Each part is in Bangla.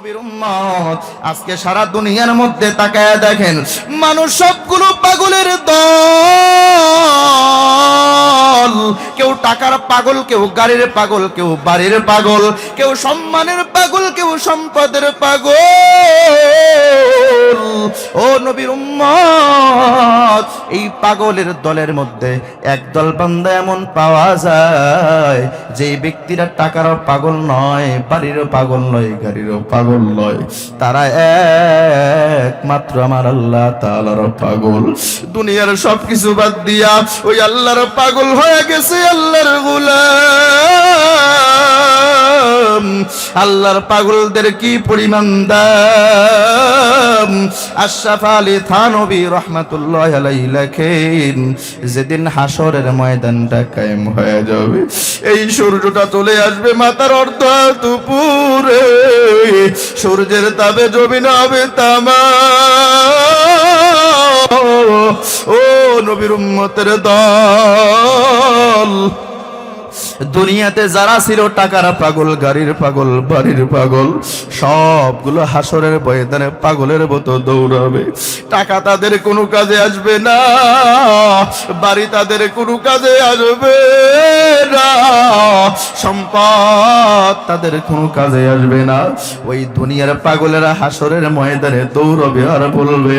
নবীর উম্মত। আজকে সারা দুনিয়ার মধ্যে তাকায় দেখেন মানুষ সবগুলো পাগলের দল। কেউ টাকার পাগল, কেউ গাড়ির পাগল, কেউ বাড়ির পাগল, কেউ সম্মানের পাগল, কেউ সম্পদের পাগল। ও নবীর উম্মত, এই পাগলের দলের মধ্যে একদল বান্দা এমন পাওয়া যায় যে ব্যক্তিরা টাকারও পাগল নয় বাড়িরও পাগল নয় গাড়িরও পাগল নয়। তারা একমাত্র আমার আল্লাহ তাআলার পাগল। দুনিয়ার সবকিছু বাদ দিয়া ওই আল্লাহর পাগল হয়ে গেছে আল্লাহর গোলাম। আল্লাহর পাগলদের কি পরিমাণ দাম? আশরাফ আলী থানবী রহমাতুল্লাহ আলাইহি লেখেন, যেদিন হাসরের ময়দানটা কায়েম হয়ে যাবে, এই সূর্যটা চলে আসবে মাথার অর্ধ দুপুরে। সূর্যের তাবে জমিন হবে তামা ও নবীর উম্মতের দল। দুনিয়াতে যারা ছিল টাকার পাগল, গাড়ির পাগল, বাড়ির পাগল, সবগুলো হাসরের ময়দানে পাগলের মতো দৌড়াবে। টাকা তাদের কোনো কাজে আসবে না, বাড়ি তাদের কোনো কাজে আসবে না, সম্পদ তাদের কোনো কাজে আসবে না। ওই দুনিয়ার পাগলেরা হাসরের ময়দানে দৌড়বে আর বলবে,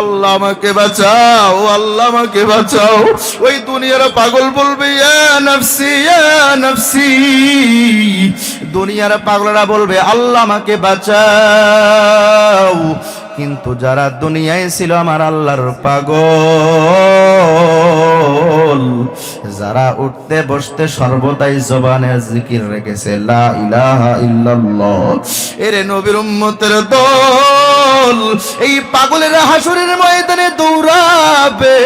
আল্লাহ আমাকে বাঁচাও, আল্লাহ আমাকে বাঁচাও। ওই দুনিয়ার পাগল বলবে ইয়া নফসি ইয়া নফসি। দুনিয়ার পাগলরা বলবে আল্লাহ আমাকে বাঁচাও। কিন্তু যারা দুনিয়ায় ছিল আমার আল্লাহর পাগল, যারা উঠতে বসতে সর্বদাই জবানে জিকির রেখেছে, লা ইলাহা ইল্লাল্লাহ। এরে নবীর উম্মতের দল, এই পাগলের হাসুরের ময়দানে দৌড়াবে।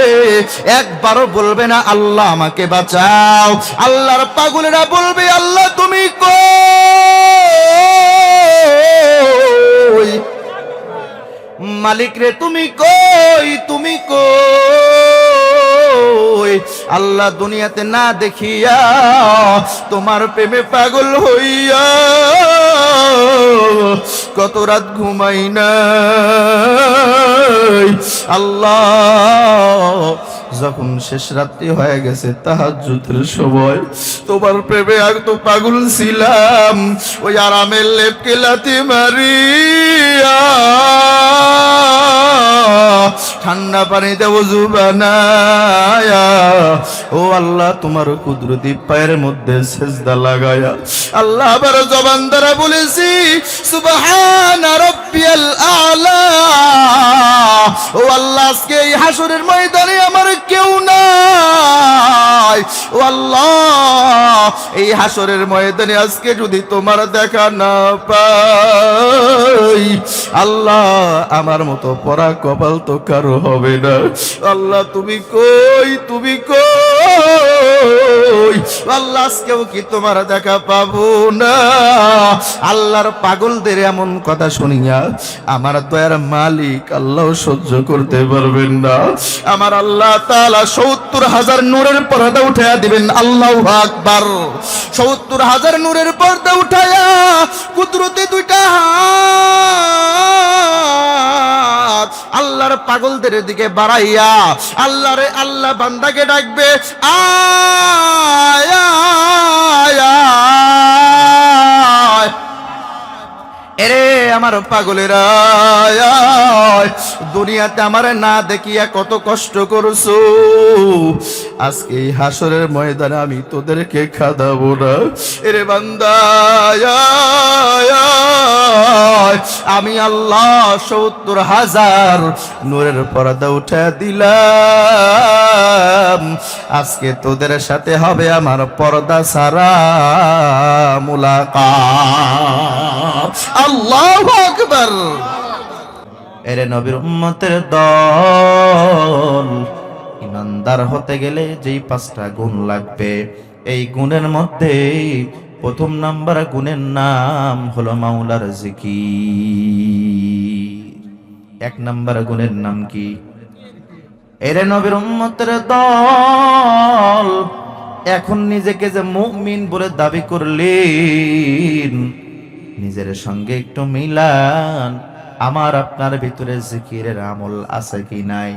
একবারও বলবে না, আল্লাহ আমাকে বাঁচাও। আল্লাহর পাগলেরা বলবে, আল্লাহ তুমি কই মালিক রে, তুমি কই তুমি কই? আল্লাহ দুনিয়াতে না দেখিয়া তোমার প্রেমে পাগল হইয়া কত রাত ঘুমাই না আল্লাহ যখন শেষ রাত্রি হয়ে গেছে তাহার যুদ্ধের সময় তোমার প্রেমে তো পাগল ছিলাম। ওই আরামের লেপকে লাতি মারিয়া। ঠান্ডা পানিতে ওযু বানায়া, ও আল্লাহ তোমার কুদরতি পায়ের মধ্যে সেজদা লাগায়া। আল্লাহ আবার জবান দ্বারা বলেছি, সুবহান আলা। ও আল্লাহ, আজকে এই হাসরের ময়দানে আমার কেউ নাই। ও আল্লাহ, এই হাসরের ময়দানে আজকে যদি তোমার দেখা না পাই, আল্লাহ আমার মতো পরা কপাল তো কারও হবে না। আল্লাহ, তুমি কই তুমি কই? আল্লাহ, আজকেও কি তোমার দেখা পাবো না? আল্লাহর পাগলদের এমন কথা শুনিয়া আমার দয়ার মালিক আল্লাহ সহ্য করতে পারবেন না। আমার আল্লাহ তাআলা সত্তর হাজার নূরের পর্দা উঠাইয়া দিবেন, আল্লাহ আকবার। সত্তর হাজার নূরের পর্দা উঠাইয়া কুদরতে দুইটা হাত পাগলদের দিকে বাড়াইয়া আল্লাহ রে আল্লাহ বান্দাকে ডাকবে আয়। এরে আমার পাগলের। দুনিয়াতে আমার না দেখিয়া কত কষ্ট করছ আজকে এই হাসরের ময়দানে আমি তোদেরকে খাদাবো না এরে বান্দা। আমি আল্লাহ সত্তর হাজার নূরের পর্দা উঠে দিলাম আজকে তোদের সাথে হবে আমার পর্দা সারা মুলাকাত আল্লাহু আকবার। এরে নবীর উম্মতের দল, ইমানদার হতে গেলে যেই পাঁচটা গুণ লাগবে, এই গুণের মধ্যে প্রথম নাম্বার গুণের নাম হলো মাওলার জিকির। এক নাম্বার গুণের নাম কি? এরে নবীর উম্মতের দল, এখন নিজেকে যে মুমিন বলে দাবি করলেন নিজের সঙ্গে একটু মিলান। আমার আপনার ভিতরে জিকিরের আমল আছে কি নাই?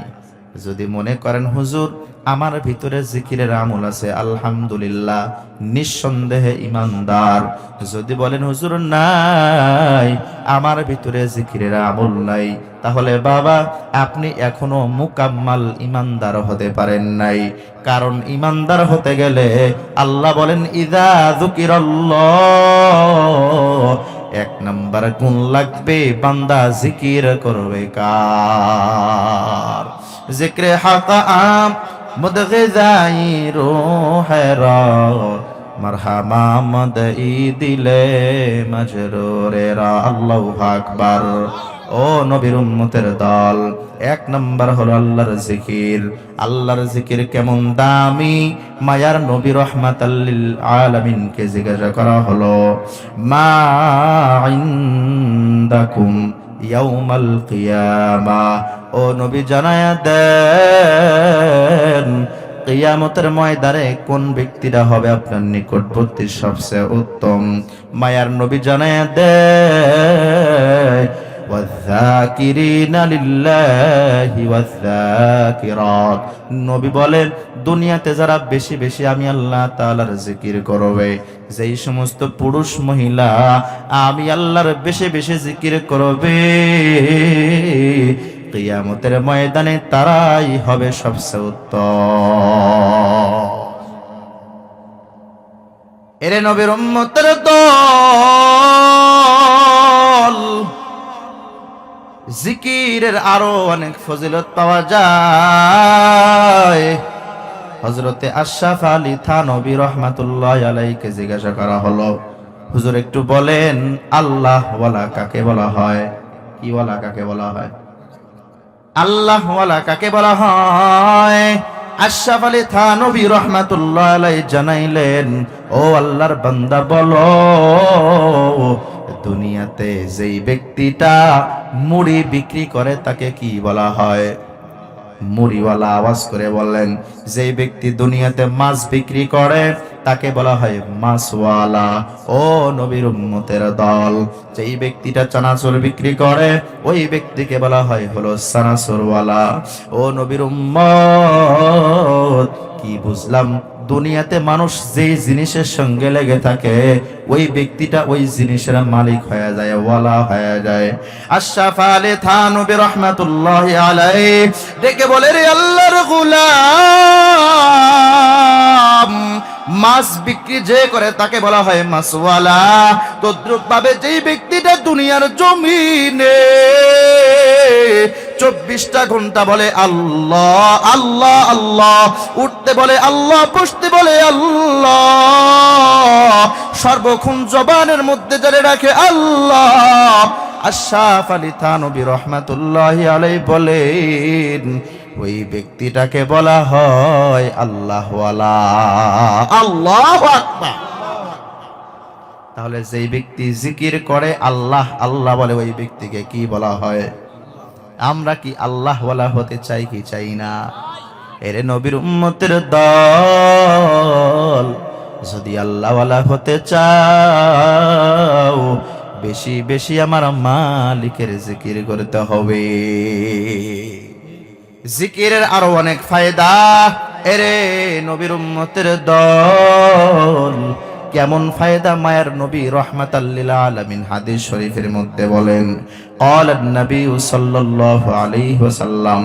যদি মনে করেন, হুজুর আমার ভিতরে জিকিরের আমল আছে, আলহামদুলিল্লাহ, নিঃসন্দেহে ইমানদার। যদি বলেন, হুজুর, নাই, আমার ভিতরে জিকিরের আমল নাই। তাহলে, বাবা, আপনি এখনও মুকাম্মাল ইমানদার হতে পারেন নাই। কারণ ইমানদার হতে গেলে আল্লাহ বলেন, ইদা যুকিরাল্লাহ। এক নাম্বার গুণ লাগবে, বান্দা জিকির করবে কার? জিক্রে হাকা আম মুদগিজাই রোহেরা মারহামা মদই দিলে মজরুরেরা আল্লাহু আকবার ও নবীর উম্মতের দল এক নম্বর হলো আল্লাহর জিকির আল্লাহর জিকির কেমন দামি মায়ার নবী রহমাতাল্লিল আলামিনকে জিজ্ঞাসা করা হলো মা ইনদাকুম ইয়াউমাল কিয়ামা ও নবী জানায়া দেন, কিয়ামতের ময়দানে কোন ব্যক্তিরা হবে আপনার নিকটবর্তী সবচেয়ে উত্তম? মায়ার নবী জানায়া দেয় নবী বলেন, দুনিয়াতে যারা বেশি বেশি আমি আল্লাহ তাআলার জিকির করবে, যেই সমস্ত পুরুষ মহিলা আমি আল্লাহর বেশি বেশি জিকির করবে, কিয়ামতের ময়দানে তারাই হবে সবচেয়ে উত্তম। এরে নবীর উম্মতের দল জিকিরের আরও অনেক ফজিলত পাওয়া যায়। হজরতে আশরাফ আলী থানবী রহমাতুল্লাহ আলাইকে জিজ্ঞাসা করা হলো, হুজুর, একটু বলেন আল্লাহ ওয়ালা কাকে বলা হয়? কি ওয়ালা কাকে বলা হয়? আল্লাহ ওয়ালা কাকে বলা হয়? আশরাফ আলী থানবী রহমাতুল্লাহ আলাই জানাইলেন, ও আল্লাহর বান্দা, বলো দুনিয়াতে যেই ব্যক্তিটা মুড়ি বিক্রি করে তাকে কি বলা হয়? মুড়িওয়ালা আওয়াজ করে বললেন, যেই ব্যক্তি দুনিয়াতে মাছ বিক্রি করে তাকে বলা হয় মাছওয়ালা ও নবীর উম্মতের দল, যেই ব্যক্তিটা চানাচুর বিক্রি করে, ওই ব্যক্তিকে বলা হয় হলো চানাচুরওয়ালা। ও নবীর উম্মত, কি বুঝলাম, দুনিয়াতে মানুষ যেই জিনিসের সঙ্গে লেগে থাকে, ওই ব্যক্তিটা ওই জিনিসের মালিক হয়ে যায়, ওয়ালা হয়ে যায়। আশরাফ আলী থানবী রহমাতুল্লাহ আলাই ডেকে বলে, রে আল্লাহর গোলাম মাছ বিক্রি যে করে তাকে বলা হয় মাছওয়ালা। তদ্রুপ ভাবে যেই ব্যক্তিটা দুনিয়ার জমিনে চব্বিশটা ঘণ্টা বলে আল্লাহ আল্লাহ আল্লাহ, উঠতে বলে আল্লাহ, বসতে বলে আল্লাহ। সর্বক্ষণ জবানের মধ্যে যারা রাখে আল্লাহ। আশরাফ আলী থানবী রহমাতুল্লাহ আলাই বলেন, ওই ব্যক্তিটাকে বলা হয় আল্লাহওয়ালা। আল্লাহ তাহলে যেই ব্যক্তি জিকির করে আল্লাহ আল্লাহ বলে ওই ব্যক্তিকে কি বলা হয়? আমরা কি আল্লাহওয়ালা হতে চাই কি চাই না? এরে নবীর উম্মতের দল। যদি আল্লাহ হতে চাও, বেশি বেশি আমার মালিকের জিকির করতে হবে। জিকিরের আরও অনেক ফায়দা। এরে নবীর উম্মতের দল, কেমন ফায়দা? মায়ের নবী রহমাত আলমিন হাদিস শরীফের মধ্যে বলেন অল নবী সাল্লাহ আলী ওসাল্লাম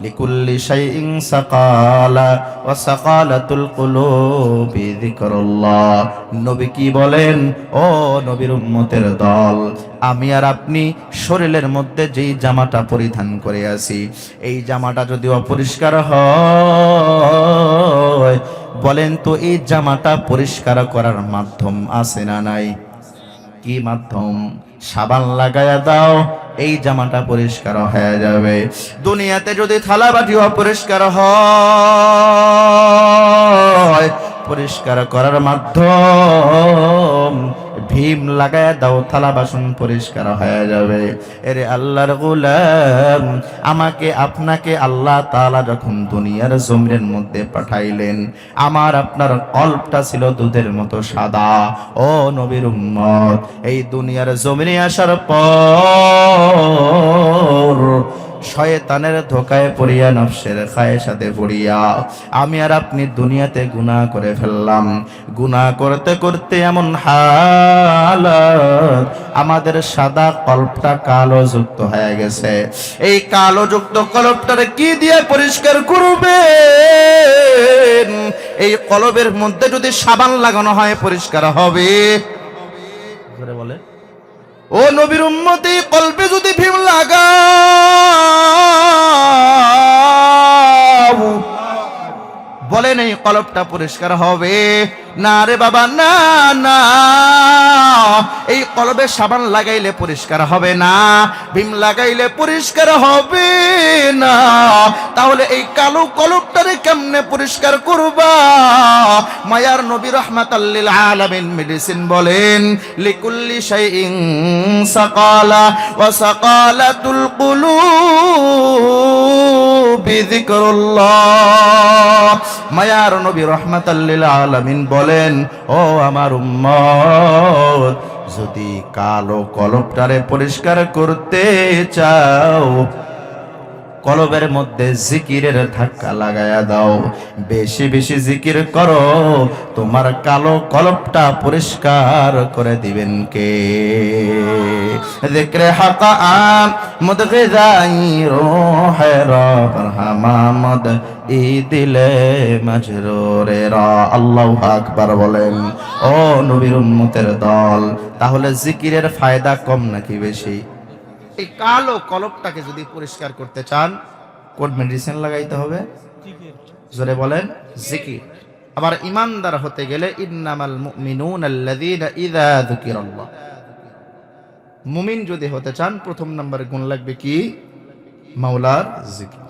لكل شيء سقالا وسقالة القلوب ذكر الله নবী কি বলেন ও নবীর উম্মতের দল আমি আর আপনি শরীরের মধ্যে যেই জামাটা পরিধান করে আছি এই জামাটা যদি অপরিষ্কার হয় বলেন তো এই জামাটা পরিষ্কার করার মাধ্যম আছে না নাই কি মাধ্যম সাবান লাগায়া দাও এই জামাটা পরিষ্কার হয়ে যাবে। দুনিয়াতে যদি থালা বাটি পরিষ্কার হয়। পরিষ্কার করার মাধ্যম, ভীম লাগায় দাও, থালা বাসন পরিষ্কার হয়ে যাবে। এরে আল্লাহর গোলাম, আমাকে, আপনাকে আল্লাহ তাআলা যখন দুনিয়ার জমিনের মধ্যে পাঠাইলেন, আমার আপনার কল্পটা ছিল দুধের মতো সাদা। ও নবীর উম্মত, এই দুনিয়ার জমিনে আসার পর শয়তানের ধোকায় পড়িয়া, নফসের খায়ের সাথে পড়িয়া। আমি আর আপনি দুনিয়াতে গুনাহ করে ফেললাম। গুনাহ করতে করতে এমন হালাত, আমাদের সাদা কল্পটা কালো যুক্ত হয়ে গেছে। এই কালো যুক্ত কলপটারে কি দিয়ে পরিষ্কার করবে এই কলবের মধ্যে যদি সাবান লাগানো হয়, পরিষ্কার হবে। বলে ও নবীর উম্মতি কল্পে যদি ভীম লাগাও বলেন এই কলপটা পরিষ্কার হবে। না রে বাবা, না না। এই কলবে সাবান লাগাইলে পরিষ্কার হবে না, ভীম লাগাইলে পরিষ্কার হবে না। তাহলে এই কালো কলবটারে কেমনে পরিষ্কার করবা? মায়ার নবী রহমাতাল্লিল আলামিন মেডিসিন বলেন, লিকুল্লি শাইইন সাকালা ওয়া সাকালাতুল কুলুবি যিকরুল্লাহ। মায়ার নবী রহমাতাল্লিল আলামিন বলেন ও আমার উম্মত যদি কালো কলপটারে পরিষ্কার করতে চাও কলবের মধ্যে জিকিরের ধাক্কা লাগায়া দাও। বেশি বেশি জিকির করো। তোমার কালো কলবটা পরিষ্কার করে দিবেন কে? যিকরে হাকা আম মুদগিজাই রোহে রহমামদ ই দিলে মাজরুরে রা। আল্লাহু আকবার বলেন, ও নবীর উম্মতের দল, তাহলে জিকিরের ফায়দা কম নাকি বেশি? এই কালো কলপটাকে যদি পরিষ্কার করতে চান, কোন মেডিসিন লাগাইতে হবে? জোরে বলেন, জিকির। আবার ইমানদার হতে গেলে, ইন্নামাল মুমিনুন আল্লাযীনা ইযা যুকিরাল্লাহ। মুমিন যদি হতে চান, প্রথম নম্বরে গুণ লাগবে কি? মাওলার জিকির।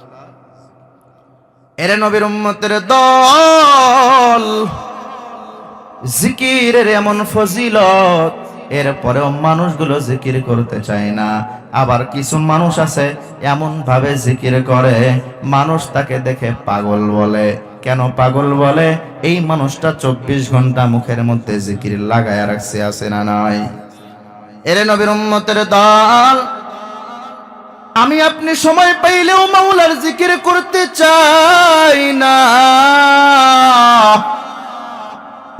এরে নবীর উম্মতের দল, জিকিরের এমন ফজিলত এরপরেও মানুষগুলো জিকির করতে চায় না। আবার কিছু মানুষ আছে এমন ভাবে জিকির করে, মানুষ তাকে দেখে পাগল বলে। কেন পাগল বলে? এই মানুষটা চব্বিশ ঘণ্টা মুখের মধ্যে জিকির লাগায় রাখছে, আছে না নাই? এরে নবীর উম্মতের দল, আমি আপনি সময় পাইলেও মাওলার জিকির করতে চাই না।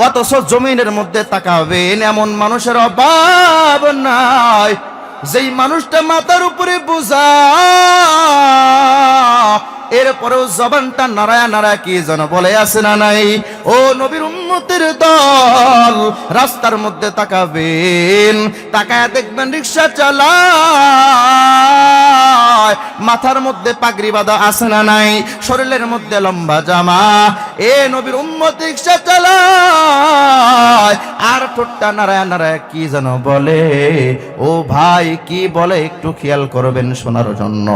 অথচ জমিনের মধ্যে তাকাবেন এমন মানুষের অভাব নাই। যেই মানুষটা মাথার উপরে বোঝা, এরপরেও জবানটা নারায়া নারায়া কি যেন বলে, আছে না নাই? ও নবীর উম্মতের দল, রাস্তার মধ্যে তাকাবেন, তাকায় দেখবেন রিক্সা চালায়, মাথার মধ্যে পাগড়ি বাঁধা, আছে না নাই? শরীরের মধ্যে লম্বা জামা, এ নবীর উম্মত রিক্সা চালায়, আর ঠোঁটটা নারায় নারায় কি যেন বলে, ও ভাই কি বলে একটু খেয়াল করবেন শোনার জন্য।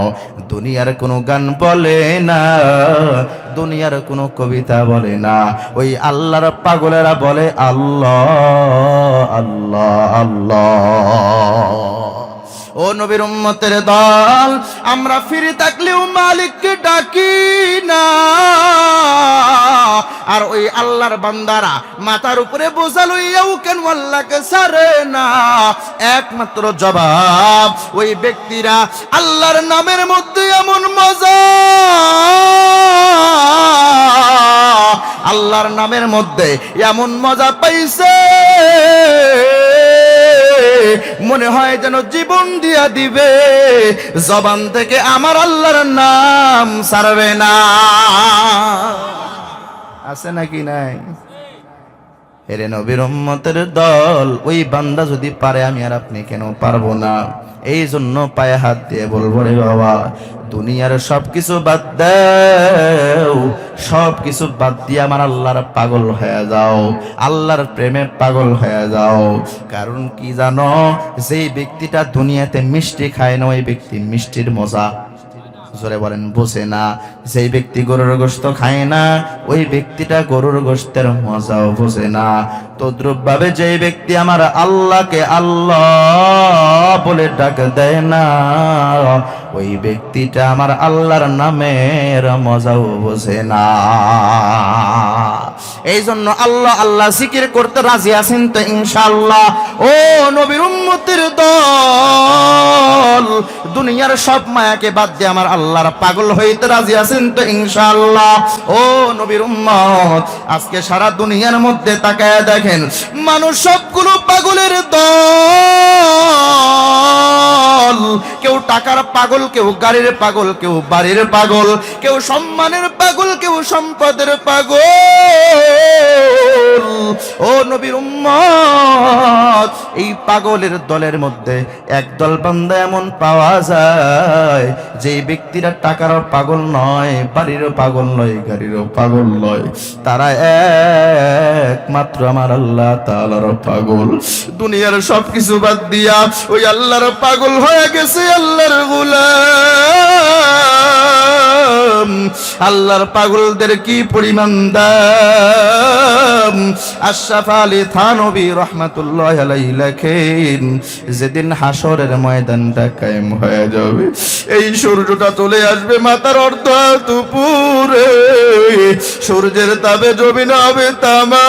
দুনিয়ার কোনো গান বলে না, দুনিয়ার কোনো কবিতা বলে না। ওই আল্লাহর পাগলেরা বলে, আল্লাহ আল্লাহ আল্লাহ। ও নবীর উম্মতের দল, আমরা ফিরে থাকলেও মালিককে ডাকি না। আর ওই আল্লাহর বান্দারা মাথার উপরে বোঝা লইয়াও কেন আল্লাহকে সারে না। একমাত্র জবাব, ওই ব্যক্তিরা আল্লাহর নামের মধ্যে এমন মজা। আল্লাহর নামের মধ্যে এমন মজা পাইছে। মনে হয় যেন জীবন দিয়া দিবে। জবান থেকে আমার আল্লাহর নাম সারবে না। আছে নাকি নাই? এরে নবীর উম্মতের দল, ওই বান্দা যদি পারে, আমি আর আপনি কেন পারব না? এই জন্য পায়ে হাত দিয়ে বলব রে বাবা, দুনিয়ার সব কিছু বাদ দাও সব কিছু বাদ দিয়ে আমার আল্লাহর পাগল হয়ে যাও, আল্লাহর প্রেমে পাগল হয়ে যাও। কারণ কি জানো, যেই ব্যক্তিটা দুনিয়াতে মিষ্টি খায় না, ওই ব্যক্তি মিষ্টির মজা। জোরে বলেন, বোঝে না। যেই ব্যক্তি গরুর গোস্ত খায় না, ওই ব্যক্তিটা গরুর গোস্তের মজাও বোঝে না। তদ্রুপ ভাবে যে ব্যক্তি আমার আল্লাহকে আল্লাহ বলে ডাক দেয় না, ওই ব্যক্তিটা আমার আল্লাহর নামের মজাও বোঝে না। এই জন্য আল্লাহ আল্লাহ জিকির করতে রাজি আছেন তো ইনশাআল্লাহ। ও নবীর উম্মতের দল, দুনিয়ার সব মায়াকে বাদ দিয়ে আমার আল্লাহর পাগল হইতে রাজি আছেন তো ইনশাআল্লাহ। ও নবীর উম্মত, আজকে সারা দুনিয়ার মধ্যে তাকায় দেখেন, মানুষ সবগুলো পাগলের দল। কেউ টাকার পাগল, কেউ গাড়ির পাগল, কেউ বাড়ির পাগল, কেউ সম্মানের পাগল, কেউ সম্পদের পাগল। ও নবীর উম্মত, এই পাগলের দলের মধ্যে একদল বান্দা এমন পাওয়া যায় যে ব্যক্তিরা টাকার পাগল নয় বাড়িরও পাগল নয় গাড়িরও পাগল নয়। তারা একমাত্র আমার আল্লাহ তাআলার পাগল। দুনিয়ার সবকিছু বাদ দিয়া ওই আল্লাহর পাগল হয়ে গেছে আল্লাহর গোলাম আল্লাহর পাগলদের কি পরিমাণ দাম? আশরাফ আলী থানবী রহমাতুল্লাহ আলাইহি লেখেন, যেদিন হাসরের ময়দানটা কায়েম হয়ে যাবে, এই সূর্যটা চলে আসবে মাথার অর্ধ দুপুরে। সূর্যের তাবে জমিন হবে তামা।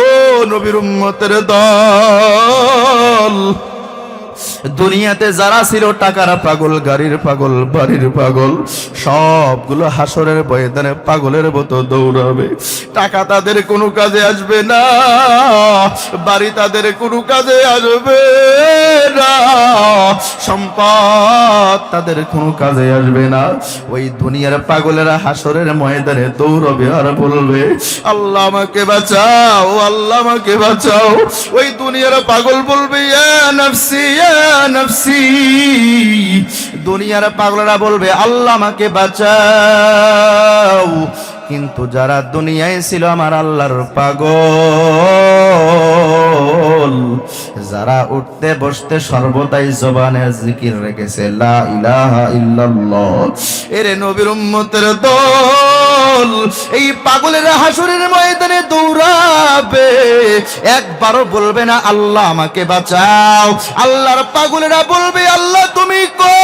ও নবীর উম্মতের দল দুনিয়াতে যারা ছিল টাকার পাগল, গাড়ির পাগল, বাড়ির পাগল, সবগুলো হাসরের ময়দানে পাগলের মতো দৌড়াবে। টাকা তাদের কোনো কাজে আসবে না, বাড়ি তাদের কোনো কাজে আসবে না, সম্পদ তাদের কোনো কাজে আসবে না। ওই দুনিয়ার পাগলেরা হাসরের ময়দানে দৌড়বে আর বলবে, আল্লাহ আমাকে বাঁচাও, আল্লাহ আমাকে বাঁচাও। ওই দুনিয়ার পাগল বলবে ইয়া নফসি ইয়া নফসি। দুনিয়ার পাগলেরা বলবে, আল্লাহ আমাকে বাঁচাও। কিন্তু যারা দুনিয়ায় ছিল আমার আল্লাহর পাগল, যারা উঠতে বসতে সর্বদাই জবানে জিকির রেখেছে, লা ইলাহা ইল্লাল্লাহ। এরে নবীর উম্মতের দল। এই পাগলের হাসুরের ময়দানে দৌড়াবে। একবারও বলবে না, আল্লাহ আমাকে বাঁচাও। আল্লাহর পাগলেরা বলবে, আল্লাহ তুমি কই?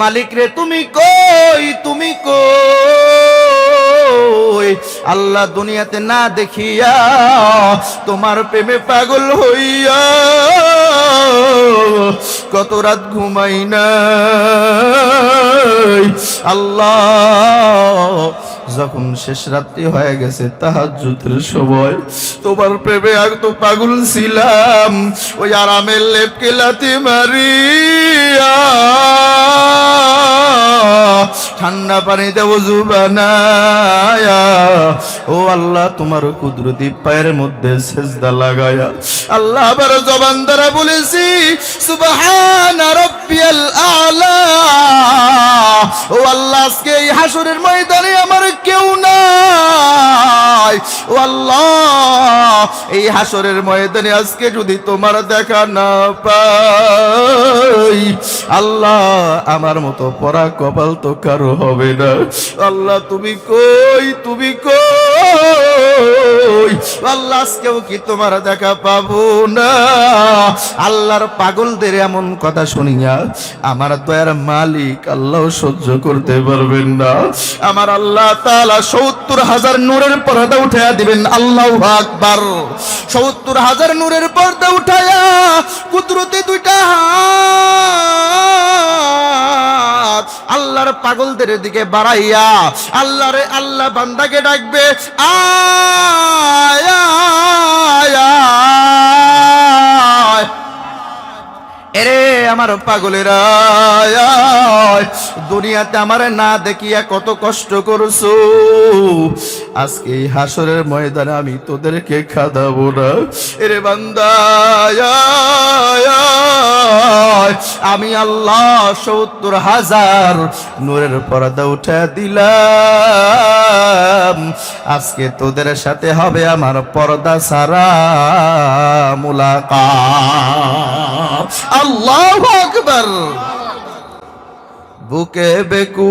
মালিক রে তুমি কই? তুমি কই? আল্লাহ দুনিয়াতে না দেখিয়া তোমার প্রেমে পাগল হইয়া কত রাত ঘুমাই না আল্লাহ, যখন শেষ রাত্রি হয়ে গেছে তাহাজ্জুদের সময় তোমার প্রেমে আগ তো পাগল ছিলাম। ওই আরামের লেপকে লাতি মারিয়া ঠান্ডা পানিতে ওযু বানায়া। ও আল্লাহ, তোমার কুদরতি পায়ের মধ্যে সেজদা লাগায়া। আল্লাহ, আবার জবান দ্বারা বলেছি, সুবহান রাব্বিয়াল আলা। ও আল্লাহ, আজকে এই হাসরের ময়দানে আমার কেউ নাই। ও আল্লাহ, এই হাসরের ময়দানে আজকে যদি তোমার দেখা না পাই, আল্লাহ, আমার মতো পরা কপাল তো কারও হবে না। আল্লাহ, তুমি কই তুমি কই? আল্লাহ, আজকেও কি তোমার দেখা পাবো না? আল্লাহর পাগলদের এমন কথা শুনিয়া আমার দয়ার মালিক আল্লাহ সহ্য করতে পারবেন না। আমার আল্লাহ তালা সত্তর হাজার নূরের পর্দা উঠাইয়া দিবেন, আল্লাহ আকবার। সত্তর হাজার নূরের পর্দা উঠাইয়া কুদরতে দুইটা হাত আল্লাহর পাগলদের দিকে বাড়াইয়া আল্লাহরে আল্লাহ বান্দাকে ডাকবে আয়। এরে আমার পাগলেরা দুনিয়াতে আমারে না দেখিয়া কত কষ্ট করছ। আজকে এই হাসরের ময়দানে আমি তোদেরকে খাদাবো না। এরে বান্দা আমি আল্লাহ সত্তর হাজার নূরের পর্দা উঠে দিলাম। আজকে তোদের সাথে হবে আমার পর্দা সারা মুলাকা আল্লাহ আকবর। বুকে বেকুল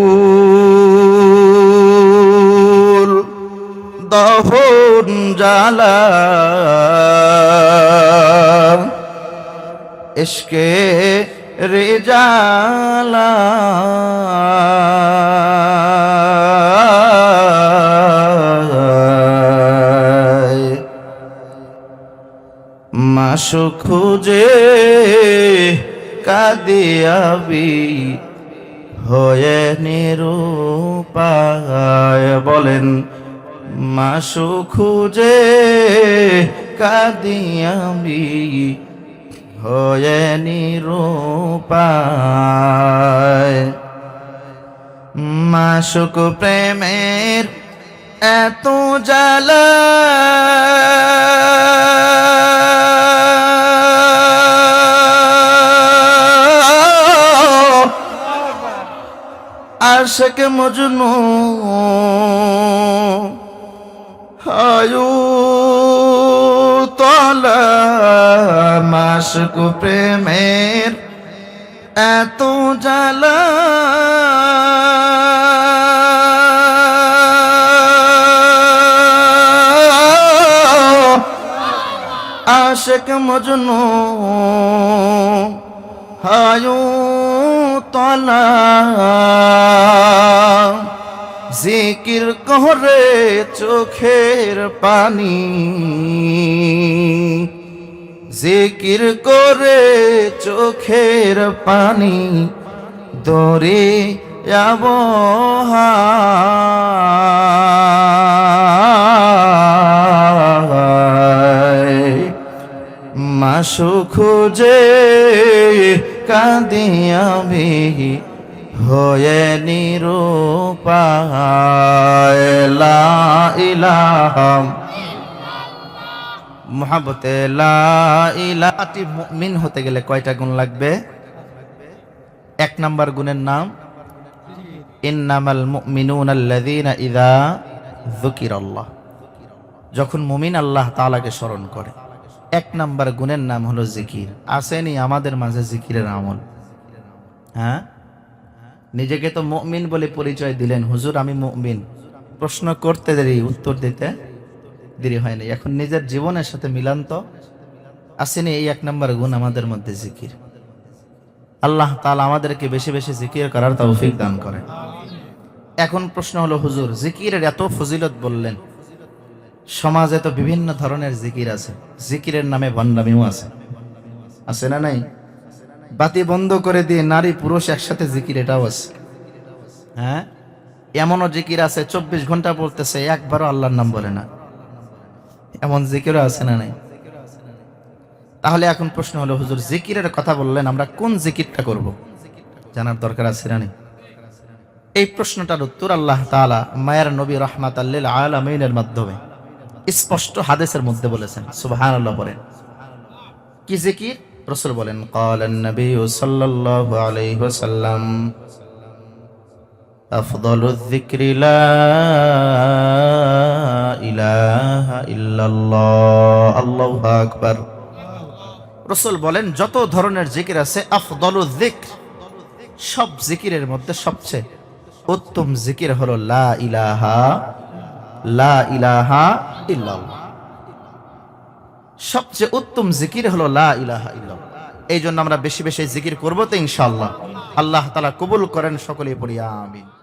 দহন জালা ইশকে রেজালা মাসু খুঁজে কাদিয়াবি হয়ে নিরূপায় বলেন, মাসু খুঁজে কাদিয়াবি হয়ে নিরূপায়। মাসুক প্রেমের এত জ্বালা আশেক মজনু। হায়ু তলা মাসুক প্রেমের এত জ্বালা। আশেক মজনু। হায়ু তলা জিকির করে চোখের পানি। জিকির করে চোখের পানি দরে যাব মাসু খুঁজে কাঁদি আমি মোহাবতে মুমিন হতে গেলে কয়টা গুণ লাগবে? এক নাম্বার গুণের নাম, ইন্নামাল মুমিনুন আল্লাযীনা ইযা যুকিরাল্লাহ। যখন মুমিন আল্লাহ তালাকে স্মরণ করে, এক নাম্বার গুণের নাম হলো জিকির। আসেনি আমাদের মাঝে জিকিরের আমল। হ্যাঁ? নিজেকে তো মুমিন বলে পরিচয় দিলেন। হুজুর, আমি মুমিন। প্রশ্ন করতে দেরি, উত্তর দিতে দেরি হয়নি এখন নিজের জীবনের সাথে মিলান তো আসেনি এই এক নম্বর গুণ আমাদের মধ্যে জিকির। আল্লাহ তালা আমাদেরকে বেশি বেশি জিকির করার তৌফিক দান করে এখন প্রশ্ন হলো, হুজুর, জিকিরের এত ফজিলত বললেন, সমাজে তো বিভিন্ন ধরনের জিকির আছে। জিকিরের নামে ভণ্ডামিও আছে। আছে না নাই? বাতি বন্ধ করে দিয়ে নারী পুরুষ একসাথে জিকির, এটাও আছে। হ্যাঁ? এমনও জিকির আছে, চব্বিশ ঘণ্টা বলতেছে, একবারও আল্লাহর নাম বলে না। এমন জিকিরও আছে না নাই? তাহলে এখন প্রশ্ন হলো, হুজুর জিকিরের কথা বললেন, আমরা কোন জিকিরটা করব? জানার দরকার আছে না নেই? এই প্রশ্নটার উত্তর আল্লাহ তাআলা মায়ের নবী রহমাত আল্লিল আলমিনের মাধ্যমে স্পষ্ট হাদেসের মধ্যে বলেছেন। আল্লাহ বলেন। কি জিকির? রসুল বলেন قال النبي صلى الله عليه وسلم أفضل الذكر لا إله إلا الله الله أكبر রসুল বলেন যত ধরনের জিকির আছে আফদল যিকর সব জিকিরের মধ্যে সবচেয়ে উত্তম জিকির হলো লা ইলাহা লা ইলাহা ইল্লাল্লাহ সবচেয়ে উত্তম জিকির হলো লা ইলাহা ইল্লাহ এই জন্য আমরা বেশি বেশি জিকির করব তো ইনশাল্লাহ আল্লাহ তালা কবুল করেন সকলে পড়িয়া আমিন।